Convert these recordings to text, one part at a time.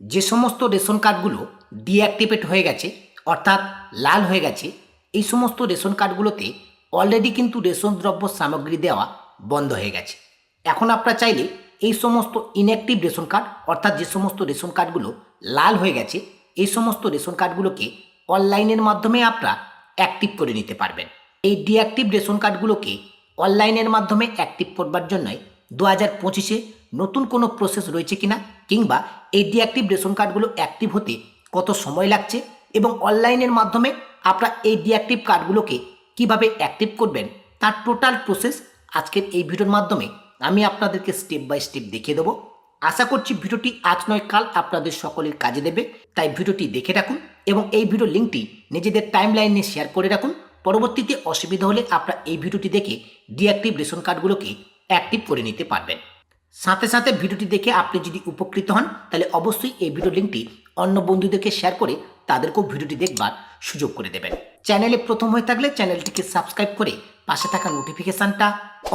যে সমস্ত রেশন কার্ডগুলো ডিঅ্যাক্টিভেট হয়ে গেছে, অর্থাৎ লাল হয়ে গেছে, এই সমস্ত রেশন কার্ডগুলোতে অলরেডি কিন্তু রেশন দ্রব্য সামগ্রী দেওয়া বন্ধ হয়ে গেছে। এখন আপনারা চাইলে এই সমস্ত ইনঅ্যাক্টিভ রেশন কার্ড, অর্থাৎ যে সমস্ত রেশন কার্ডগুলো লাল হয়ে গেছে, এই সমস্ত রেশন কার্ডগুলোকে অনলাইনের মাধ্যমে আপনারা অ্যাক্টিভ করে নিতে পারবেন। এই ডিঅ্যাক্টিভ রেশন কার্ডগুলোকে অনলাইনের মাধ্যমে অ্যাক্টিভ করবার জন্যই দু হাজার পঁচিশে নতুন কোনো প্রসেস রয়েছে কিনা কিংবা এই ডিঅ্যাক্টিভ রেশন কার্ডগুলো অ্যাক্টিভ হতে কত সময় লাগছে এবং অনলাইনের মাধ্যমে আপনারা এই ডিঅ্যাক্টিভ কার্ডগুলোকে কীভাবে অ্যাক্টিভ করবেন, তার টোটাল প্রসেস আজকের এই ভিডিওর মাধ্যমে আমি আপনাদেরকে স্টেপ বাই স্টেপ দেখিয়ে দেবো। আশা করছি ভিডিওটি আজ নয়, কাল আপনাদের সকলের কাজে দেবে, তাই ভিডিওটি দেখে রাখুন এবং এই ভিডিও লিঙ্কটি নিজেদের টাইম লাইনে শেয়ার করে রাখুন। পরবর্তীতে অসুবিধা হলে আপনারা এই ভিডিওটি দেখে ডিঅ্যাক্টিভ রেশন কার্ডগুলোকে অ্যাক্টিভ করে নিতে পারবেন। সাথে সাথে ভিডিওটি দেখে আপনি যদি উপকৃত হন, তাহলে অবশ্যই এই ভিডিও লিঙ্কটি অন্য বন্ধুদেরকে শেয়ার করে তাদেরকেও ভিডিওটি দেখবার সুযোগ করে দেবেন। চ্যানেলে প্রথম হয়ে থাকলে চ্যানেলটিকে সাবস্ক্রাইব করে পাশে থাকা নোটিফিকেশানটা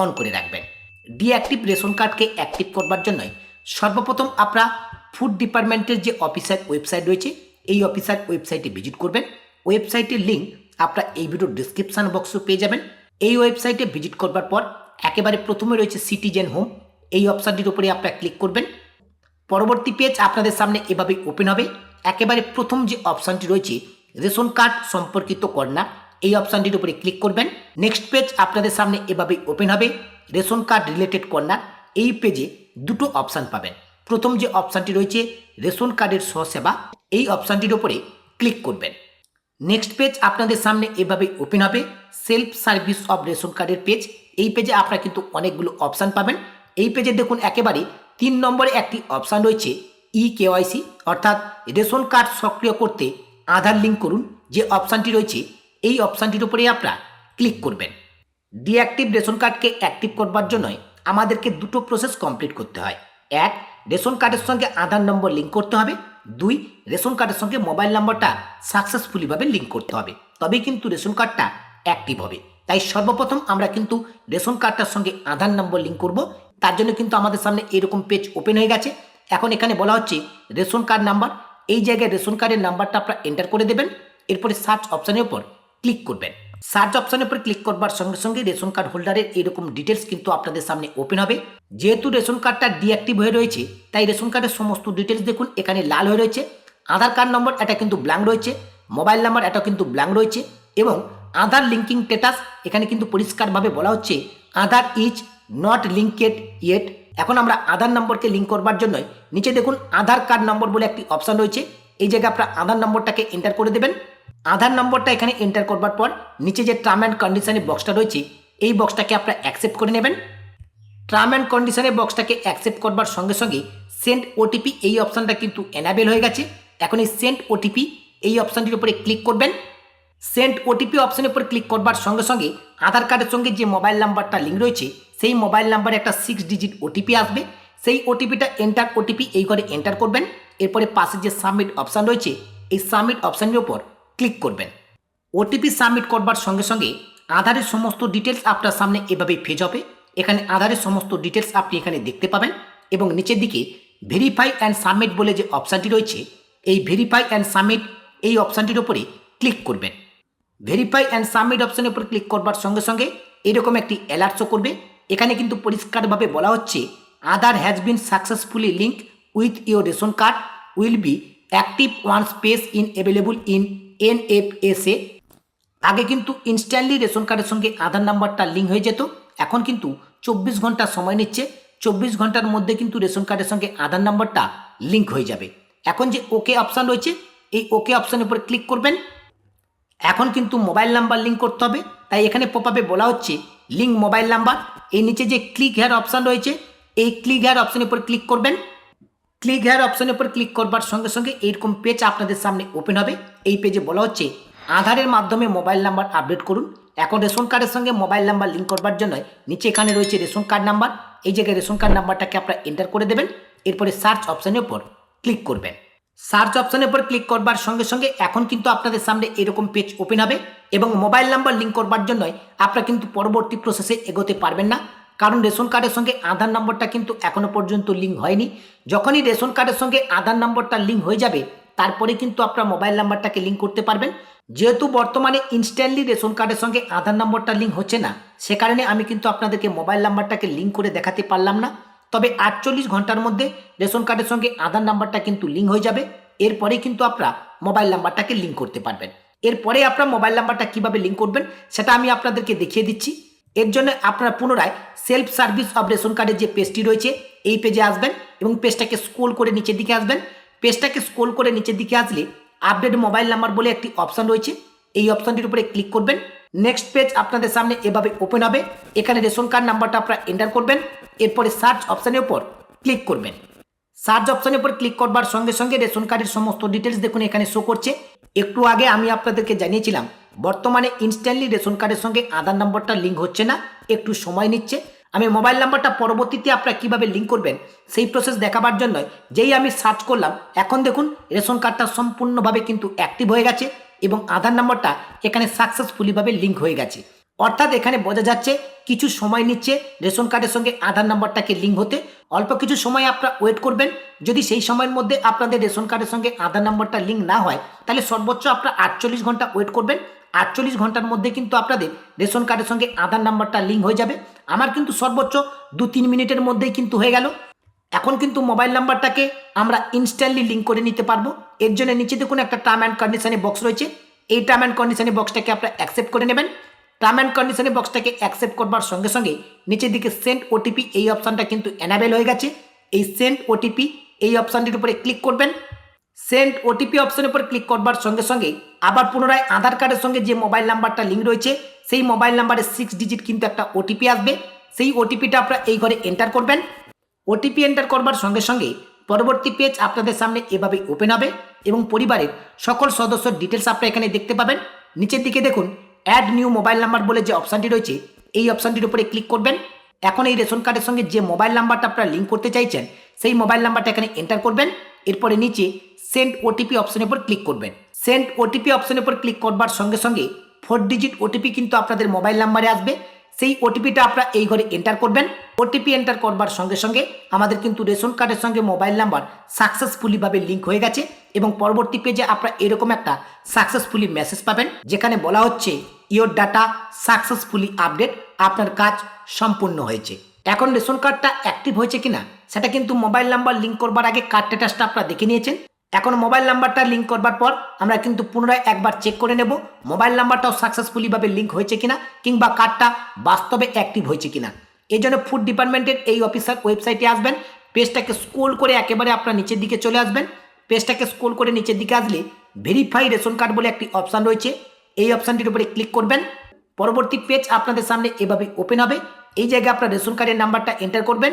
অন করে রাখবেন। ডিঅ্যাক্টিভ রেশন কার্ডকে অ্যাক্টিভ করবার জন্যই সর্বপ্রথম আপনারা ফুড ডিপার্টমেন্টের যে অফিসার ওয়েবসাইট রয়েছে, এই অফিসার ওয়েবসাইটে ভিজিট করবেন। ওয়েবসাইটের লিঙ্ক আপনারা এই ভিডিওর ডিসক্রিপশান বক্সে পেয়ে যাবেন। এই ওয়েবসাইটে ভিজিট করবার পর একেবারে প্রথমে রয়েছে সিটিজেন হোম। এই অপশানটির উপরে আপনারা ক্লিক করবেন। পরবর্তী পেজ আপনাদের সামনে এভাবে ওপেন হবে। একেবারে প্রথম যে অপশানটি রয়েছে, রেশন কার্ড সম্পর্কিত কর্নার এই অপশানটির উপরে ক্লিক করবেন। নেক্সট পেজ আপনাদের সামনে এভাবে ওপেন হবে, রেশন কার্ড রিলেটেড কর্নার এই পেজে দুটো অপশান পাবেন। প্রথম যে অপশানটি রয়েছে, রেশন কার্ডের সহসেবা, এই অপশানটির উপরে ক্লিক করবেন। নেক্সট পেজ আপনাদের সামনে এভাবে ওপেন হবে সেলফ সার্ভিস অফ রেশন কার্ডের পেজ এই পেজে আপনারা কিন্তু অনেকগুলো অপশান পাবেন। এই পেজে দেখুন একেবারে তিন নম্বরে একটি অপশান রয়েছে ই কেওয়াইসি অর্থাৎ রেশন কার্ড সক্রিয় করতে আধার লিঙ্ক করুন। যে অপশানটি রয়েছে, এই অপশানটির উপরে আপনারা ক্লিক করবেন। ডিঅ্যাক্টিভ রেশন কার্ডকে অ্যাক্টিভ করবার জন্য আমাদেরকে দুটো প্রসেস কমপ্লিট করতে হয়। এক, রেশন কার্ডের সঙ্গে আধার নম্বর লিঙ্ক করতে হবে। দুই, রেশন কার্ডের সঙ্গে মোবাইল নম্বরটা সাকসেসফুলিভাবে লিঙ্ক করতে হবে। তবেই কিন্তু রেশন কার্ডটা অ্যাক্টিভ হবে। তাই সর্বপ্রথম আমরা কিন্তু রেশন কার্ডটার সঙ্গে আধার নম্বর লিঙ্ক করব। তার জন্য কিন্তু আমাদের সামনে এরকম পেজ ওপেন হয়ে গেছে। এখন এখানে বলা হচ্ছে রেশন কার্ড নাম্বার এই জায়গায় রেশন কার্ডের নাম্বারটা আপনারা এন্টার করে দেবেন। এরপরে সার্চ অপশানের উপর ক্লিক করবেন। সার্চ অপশানের উপর ক্লিক করবার সঙ্গে সঙ্গে রেশন কার্ড হোল্ডারের এরকম ডিটেলস কিন্তু আপনাদের সামনে ওপেন হবে। যেহেতু রেশন কার্ডটা ডিঅ্যাক্টিভ হয়ে রয়েছে, তাই রেশন কার্ডের সমস্ত ডিটেলস দেখুন, এখানে লাল হয়ে রয়েছে। আধার কার্ড নম্বর এটা কিন্তু ব্ল্যাঙ্ক রয়েছে। মোবাইল নাম্বার এটা কিন্তু ব্ল্যাঙ্ক রয়েছে। এবং আধার লিঙ্কিং স্ট্যাটাস এখানে কিন্তু পরিষ্কারভাবে বলা হচ্ছে, Aadhaar is not linked yet এখন আমরা আধার নম্বরকে লিঙ্ক করবার জন্যই নিচে দেখুন আধার কার্ড নম্বর বলে একটি অপশান রয়েছে। এই জায়গায় আপনার আধার নম্বরটাকে এন্টার করে দেবেন। আধার নম্বরটা এখানে এন্টার করবার পর নিচে যে টার্ম অ্যান্ড কন্ডিশনের বক্সটা রয়েছে, এই বক্সটাকে আপনারা অ্যাকসেপ্ট করে নেবেন। টার্ম অ্যান্ড কন্ডিশনের বক্সটাকে অ্যাকসেপ্ট করবার সঙ্গে সঙ্গে সেন্ট ওটিপি এই অপশানটা কিন্তু এনাবেল হয়ে গেছে। এখন এই সেন্ট ওটিপি এই অপশানটির উপরে ক্লিক করবেন। সেন্ট ওটিপি অপশানের উপর ক্লিক করবার সঙ্গে সঙ্গে আধার কার্ডের সঙ্গে যে মোবাইল নাম্বারটা লিঙ্ক রয়েছে সেই মোবাইল নাম্বারে একটা সিক্স ডিজিট ওটিপি আসবে। সেই ওটিপিটা এন্টার ওটিপি এই ঘরে এন্টার করবেন। এরপরে পাশে যে সাবমিট অপশান রয়েছে, এই সাবমিট অপশানের উপর ক্লিক করবেন। ওটিপি সাবমিট করবার সঙ্গে সঙ্গে আধারের সমস্ত ডিটেলস আপনার সামনে এভাবেই ফেজ হবে। এখানে আধারের সমস্ত ডিটেলস আপনি এখানে দেখতে পাবেন এবং নিচের দিকে ভেরিফাই অ্যান্ড সাবমিট বলে যে অপশানটি রয়েছে, এই ভেরিফাই অ্যান্ড সাবমিট এই অপশানটির উপরে ক্লিক করবেন। ভেরিফাই অ্যান্ড সাবমিট অপশানের উপর ক্লিক করবার সঙ্গে সঙ্গে এরকম একটি অ্যালার্ট শো করবে। এখানে কিন্তু পরিষ্কারভাবে বলা হচ্ছে Aadhaar has been successfully link with your ration card will be active one space in available in N F S A আগে কিন্তু ইনস্ট্যান্টলি রেশন কার্ডের সঙ্গে আধার নাম্বারটা লিঙ্ক হয়ে যেত, এখন কিন্তু চব্বিশ ঘণ্টা সময় নিচ্ছে, চব্বিশ ঘণ্টার মধ্যে কিন্তু রেশন কার্ডের সঙ্গে আধার নাম্বারটা লিঙ্ক হয়ে যাবে। এখন যে ওকে অপশান রয়েছে, এই ওকে অপশানের উপর ক্লিক করবেন। এখন কিন্তু মোবাইল নাম্বার লিঙ্ক করতে হবে, তাই এখানে পোপাবে বলা হচ্ছে লিঙ্ক মোবাইল নাম্বার এই নিচে যে ক্লিক হেয়ার অপশান রয়েছে, এই ক্লিক হেয়ার অপশানের উপর ক্লিক করবেন। ক্লিক হেয়ার অপশানের উপর ক্লিক করবার সঙ্গে সঙ্গে এইরকম পেজ আপনাদের সামনে ওপেন হবে। এই পেজে বলা হচ্ছে, আধারের মাধ্যমে মোবাইল নাম্বার আপডেট করুন। এখন রেশন কার্ডের সঙ্গে মোবাইল নাম্বার লিঙ্ক করবার জন্য নিচে এখানে রয়েছে রেশন কার্ড নাম্বার এই জায়গায় রেশন কার্ড নাম্বারটাকে আপনারা এন্টার করে দেবেন। এরপরে সার্চ অপশানের উপর ক্লিক করবেন। সার্চ অপশনের উপর ক্লিক করবার সঙ্গে সঙ্গে এখন কিন্তু আপনাদের সামনে এরকম পেজ ওপেন হবে এবং মোবাইল নাম্বার লিঙ্ক করবার জন্যই আপনারা কিন্তু পরবর্তী প্রসেসে এগোতে পারবেন না। কারণ রেশন কার্ডের সঙ্গে আধার নম্বরটা কিন্তু এখনও পর্যন্ত লিঙ্ক হয়নি। যখনই রেশন কার্ডের সঙ্গে আধার নম্বরটা লিঙ্ক হয়ে যাবে তারপরে কিন্তু আপনার মোবাইল নাম্বারটাকে লিঙ্ক করতে পারবেন। যেহেতু বর্তমানে ইনস্ট্যান্টলি রেশন কার্ডের সঙ্গে আধার নম্বরটা লিঙ্ক হচ্ছে না, সে কারণে আমি কিন্তু আপনাদেরকে মোবাইল নাম্বারটাকে লিঙ্ক করে দেখাতে পারলাম না। তবে আটচল্লিশ ঘণ্টার মধ্যে রেশন কার্ডের সঙ্গে আধার নাম্বারটা কিন্তু লিঙ্ক হয়ে যাবে। এরপরে কিন্তু আপনারা মোবাইল নাম্বারটাকে লিঙ্ক করতে পারবেন। এরপরে আপনার মোবাইল নাম্বারটা কীভাবে লিঙ্ক করবেন সেটা আমি আপনাদেরকে দেখিয়ে দিচ্ছি। এর জন্য আপনারা পুনরায় সেলফ সার্ভিস অফ রেশন কার্ডের যে পেজটি রয়েছে, এই পেজে আসবেন এবং পেজটাকে স্ক্রোল করে নিচের দিকে আসবেন। পেজটাকে স্ক্রোল করে নিচের দিকে আসলে আপডেট মোবাইল নাম্বার বলে একটি অপশন রয়েছে। এই অপশনটির উপরে ক্লিক করবেন। নেক্সট পেজ আপনাদের সামনে এভাবে ওপেন হবে। এখানে রেশন কার্ড নাম্বারটা আপনারা এন্টার করবেন। এরপরে সার্চ অপশানের উপর ক্লিক করবেন। সার্চ অপশনের উপর ক্লিক করবার সঙ্গে সঙ্গে রেশন কার্ডের সমস্ত ডিটেলস দেখুন, এখানে শো করছে। একটু আগে আমি আপনাদেরকে জানিয়েছিলাম, বর্তমানে ইনস্ট্যান্টলি রেশন কার্ডের সঙ্গে আধার নম্বরটা লিঙ্ক হচ্ছে না, একটু সময় নিচ্ছে। আমি মোবাইল নাম্বারটা পরবর্তীতে আপনারা কীভাবে লিঙ্ক করবেন, সেই প্রসেস দেখাবার জন্য যেই আমি সার্চ করলাম, এখন দেখুন রেশন কার্ডটা সম্পূর্ণভাবে কিন্তু অ্যাক্টিভ হয়ে গেছে এবং আধার নম্বরটা এখানে সাকসেসফুলিভাবে লিঙ্ক হয়ে গেছে। অর্থাৎ এখানে বোঝা যাচ্ছে কিছু সময় নিচ্ছে, রেশন কার্ডের সঙ্গে আধার নাম্বারটাকে লিঙ্ক হতে? অল্প কিছু সময় আপনারা ওয়েট করবেন। যদি সেই সময়ের মধ্যে আপনাদের রেশন কার্ডের সঙ্গে আধার নাম্বারটা লিঙ্ক না হয়, তাহলে সর্বোচ্চ আপনারা আটচল্লিশ ঘণ্টা ওয়েট করবেন। আটচল্লিশ ঘণ্টার মধ্যে কিন্তু আপনাদের রেশন কার্ডের সঙ্গে আধার নাম্বারটা লিঙ্ক হয়ে যাবে। আমার কিন্তু সর্বোচ্চ দু তিন মিনিটের মধ্যেই কিন্তু হয়ে গেল। এখন কিন্তু মোবাইল নাম্বারটাকে আমরা ইনস্ট্যান্টলি লিঙ্ক করে নিতে পারব। এর জন্য নিচে দেখুন একটা টার্ম অ্যান্ড কন্ডিশনে বক্স রয়েছে। এই টার্ম অ্যান্ড কন্ডিশনে বক্সটাকে আপনারা অ্যাকসেপ্ট করে নেবেন। টার্ম অ্যান্ড কন্ডিশনে বক্সটাকে অ্যাকসেপ্ট করবার সঙ্গে সঙ্গে নিচের দিকে সেন্ট ওটিপি এই অপশানটা কিন্তু অ্যানাবেল হয়ে গেছে। এই সেন্ট ওটিপি এই অপশানটির উপরে ক্লিক করবেন। সেন্ট ওটিপি অপশনের উপর ক্লিক করবার সঙ্গে সঙ্গে আবার পুনরায় আধার কার্ডের সঙ্গে যে মোবাইল নাম্বারটা লিঙ্ক রয়েছে, সেই মোবাইল নাম্বারে সিক্স ডিজিট কিন্তু একটা ওটিপি আসবে। সেই ওটিপিটা আপনারা এই ঘরে এন্টার করবেন। ওটিপি এন্টার করবার সঙ্গে সঙ্গে পরবর্তী পেজ আপনাদের সামনে এভাবে ওপেন হবে এবং পরিবারের সকল সদস্যর ডিটেলস আপনারা এখানে দেখতে পাবেন। নিচের দিকে দেখুন অ্যাড নিউ মোবাইল নাম্বার বলে যে অপশানটি রয়েছে, এই অপশানটির উপরে ক্লিক করবেন। এখন এই রেশন কার্ডের সঙ্গে যে মোবাইল নাম্বারটা আপনারা লিঙ্ক করতে চাইছেন, সেই মোবাইল নাম্বারটা এখানে এন্টার করবেন। এরপরে নিচে সেন্ড ওটিপি অপশনের উপর ক্লিক করবেন। সেন্ড ওটিপি অপশনের উপর ক্লিক করবার সঙ্গে সঙ্গে ফোর ডিজিট ওটিপি কিন্তু আপনাদের মোবাইল নাম্বারে আসবে। সেই ওটিপিটা আপনারা এই ঘরে এন্টার করবেন। ওটিপি এন্টার করবার সঙ্গে সঙ্গে আমাদের কিন্তু রেশন কার্ডের সঙ্গে মোবাইল নাম্বার সাকসেসফুলিভাবে লিঙ্ক হয়ে গেছে। এবং পরবর্তী পেজে আপনারা এরকম একটা সাকসেসফুলি মেসেজ পাবেন, যেখানে বলা হচ্ছে ইয়োর ডাটা সাকসেসফুলি আপডেট আপনার কাজ সম্পূর্ণ হয়েছে। এখন রেশন কার্ডটা অ্যাক্টিভ হয়েছে কিনা, সেটা কিন্তু মোবাইল নাম্বার লিঙ্ক করবার আগে কার্ড স্ট্যাটাসটা আপনারা দেখে নিয়েছেন। এখন মোবাইল নাম্বারটা লিঙ্ক করবার পর আমরা কিন্তু পুনরায় একবার চেক করে নেব মোবাইল নাম্বারটাও সাকসেসফুলিভাবে লিঙ্ক হয়েছে কিনা, কিংবা কার্ডটা বাস্তবে অ্যাক্টিভ হয়েছে কিনা। এই জন্য ফুড ডিপার্টমেন্টের এই অফিসার ওয়েবসাইটে আসবেন পেজটাকে স্ক্রোল করে একেবারে আপনার নিচের দিকে চলে আসবেন। পেজটাকে স্ক্রোল করে নিচের দিকে আসলে ভেরিফাই রেশন কার্ড বলে একটি অপশান রয়েছে। এই অপশানটির উপরে ক্লিক করবেন। পরবর্তী পেজ আপনাদের সামনে এভাবে ওপেন হবে। এই জায়গায় আপনার রেশন কার্ডের নাম্বারটা এন্টার করবেন।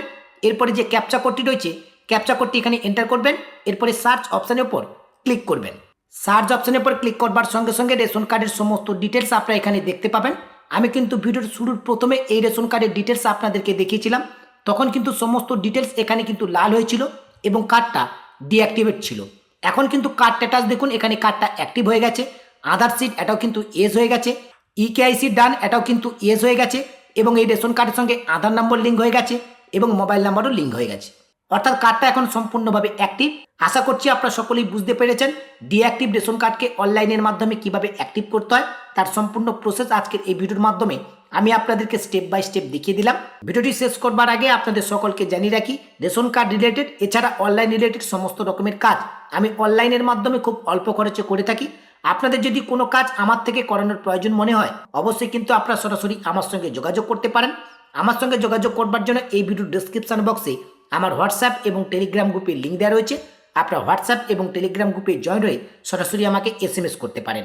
এরপরে যে ক্যাপচা কোডটি রয়েছে ক্যাপচা কোডটি এখানে এন্টার করবেন। এরপরে সার্চ অপশানের উপর ক্লিক করবেন। সার্চ অপশানের উপর ক্লিক করবার সঙ্গে সঙ্গে রেশন কার্ডের সমস্ত ডিটেলস আপনারা এখানে দেখতে পাবেন। আমি কিন্তু ভিডিওর শুরুর প্রথমে এই রেশন কার্ডের ডিটেলস আপনাদেরকে দেখিয়েছিলাম। তখন কিন্তু সমস্ত ডিটেলস এখানে কিন্তু লাল হয়েছিল এবং কার্ডটা ডিঅ্যাক্টিভেট ছিল। এখন কিন্তু কার্ড স্ট্যাটাস দেখুন, এখানে কার্ডটা অ্যাক্টিভ হয়ে গেছে। আধার সিট এটাও কিন্তু এজ হয়ে গেছে। ইকেআইসি ডান এটাও কিন্তু এজ হয়ে গেছে। এবং এই রেশন কার্ডের সঙ্গে আধার নম্বর লিঙ্ক হয়ে গেছে এবং মোবাইল নাম্বারও লিঙ্ক হয়ে গেছে। অর্থাৎ কার্ডটা এখন সম্পূর্ণভাবে অ্যাক্টিভ আশা করছি আপনারা সকলেই বুঝতে পেরেছেন ডিঅ্যাক্টিভ রেশন কার্ডকে অনলাইনের মাধ্যমে কীভাবে অ্যাক্টিভ করতে হয়। তার সম্পূর্ণ প্রসেস আজকের এই ভিডিওর মাধ্যমে। আমি আপনাদেরকে স্টেপ বাই স্টেপ দেখিয়ে দিলাম। ভিডিওটি শেষ করবার আগে আপনাদের সকলকে জানিয়ে রাখি, রেশন কার্ড রিলেটেড এছাড়া অনলাইন রিলেটেড সমস্ত রকমের কাজ আমি অনলাইনের মাধ্যমে খুব অল্প খরচে করে থাকি। আপনাদের যদি কোনো কাজ আমার থেকে করানোর প্রয়োজন মনে হয়, অবশ্যই কিন্তু আপনারা সরাসরি আমার সঙ্গে যোগাযোগ করতে পারেন। আমার সঙ্গে যোগাযোগ করবার জন্য এই ভিডিওর ডিসক্রিপশন বক্সে আমার হোয়াটসঅ্যাপ এবং টেলিগ্রাম গ্রুপের লিঙ্ক দেওয়া রয়েছে। আপনারা হোয়াটসঅ্যাপ এবং টেলিগ্রাম গ্রুপে জয়েন হয়ে সরাসরি আমাকে এস করতে পারেন।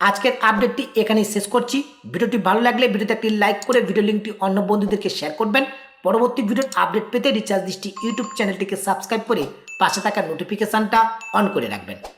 আজকের আপডেটটি এখানেই শেষ করছি। ভিডিওটি ভালো লাগলে ভিডিওতে একটি লাইক করে ভিডিও লিঙ্কটি অন্য বন্ধুদেরকে শেয়ার করবেন। পরবর্তী ভিডিওর আপডেট পেতে রিচার্জ দৃষ্টি ইউটিউব চ্যানেলটিকে সাবস্ক্রাইব করে পাশে থাকা নোটিফিকেশানটা অন করে রাখবেন।